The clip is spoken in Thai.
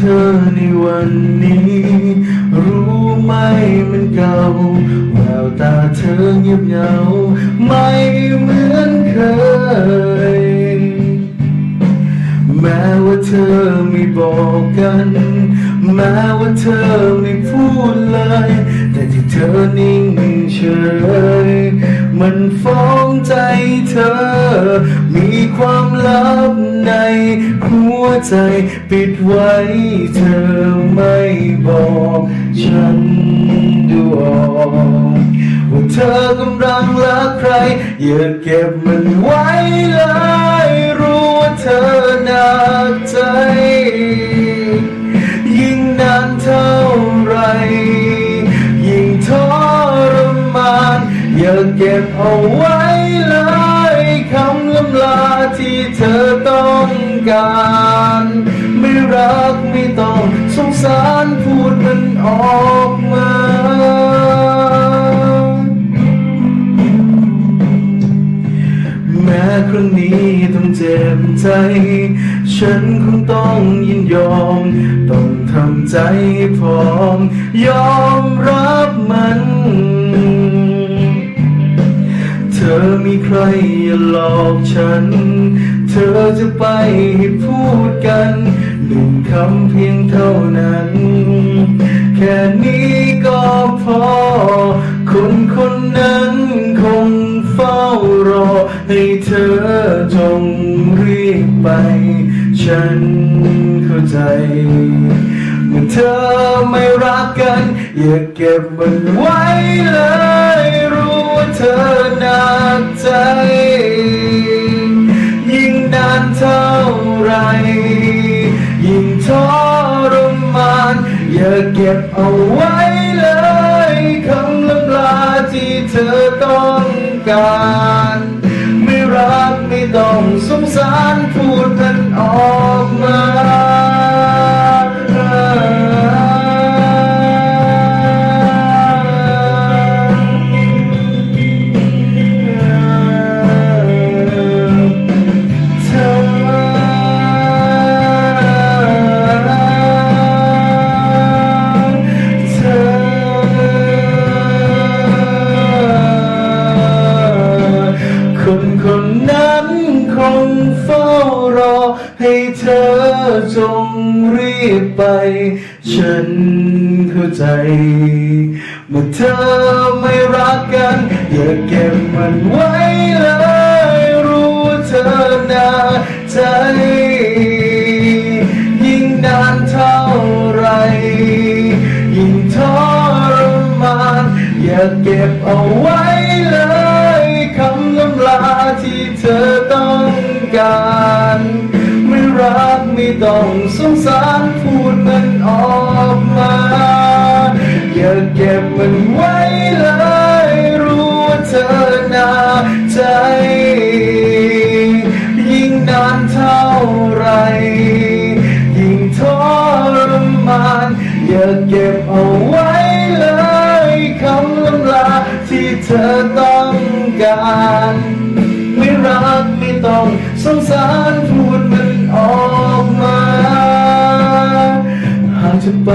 เธอในวันนี้ รู้ไหมมันเก่าแววตาเธอเงียบเหงา ไม่เหมือนเคย แม้ว่าเธอไม่บอกกัน แม้ว่าเธอไม่พูดเลย แต่ที่เธอนิ่งเฉย มันฟ้องใจเธอ มีความลับในหัวใจปิดไว้เธอไม่บอกฉันดูออกว่าเธอกำลังรักใคร อย่าเก็บมันไว้เลยรู้ว่าเธอ เอาไว้เลยคำลำลาที่เธอต้องการ ไม่รักไม่ต้องสงสารพูดมันออกมาแม้ครั้งนี้ต้องเจ็บใจ ฉันคงต้องยินยอม ต้องทำใจพร้อม ยอมรับมัน มีใครอย่าหลอกฉัน เธอจะไปให้พูดกันหนึ่งคำเพียงเท่านั้น แค่นี้ก็พอ คนคนนั้นคงเฝ้ารอ ให้เธอจงรีบไป ฉันเข้าใจเมื่อเธอไม่รักกัน อย่าเก็บมันไว้เลย เก็บเอาไว้เลยคำลำลาที่เธอต้องการ ไม่รักไม่ต้องสงสารพูดมันออกมา เฝ้ารอ ให้เธอจงรีบไป ฉันเข้าใจเมื่อเธอไม่รักกัน อย่าเก็บมันไว้เลยรู้เธอหนาใจ ยิ่งนานเท่าไร ยิ่งทรมาน อย่าเก็บเอาไว้เลย การไม่รักไม่ต้องสงสารพูดมันออกมา อย่าเก็บมันไว้เลยรู้ว่าเธอหนาใจ ยิ่งนานเท่าไร ยิ่งทรมาน อย่าเก็บเอาไว้เลยคำลำลาที่เธอต้องการ ไม่รัก ต้องสงสารพูดมันออกมา หากจะไป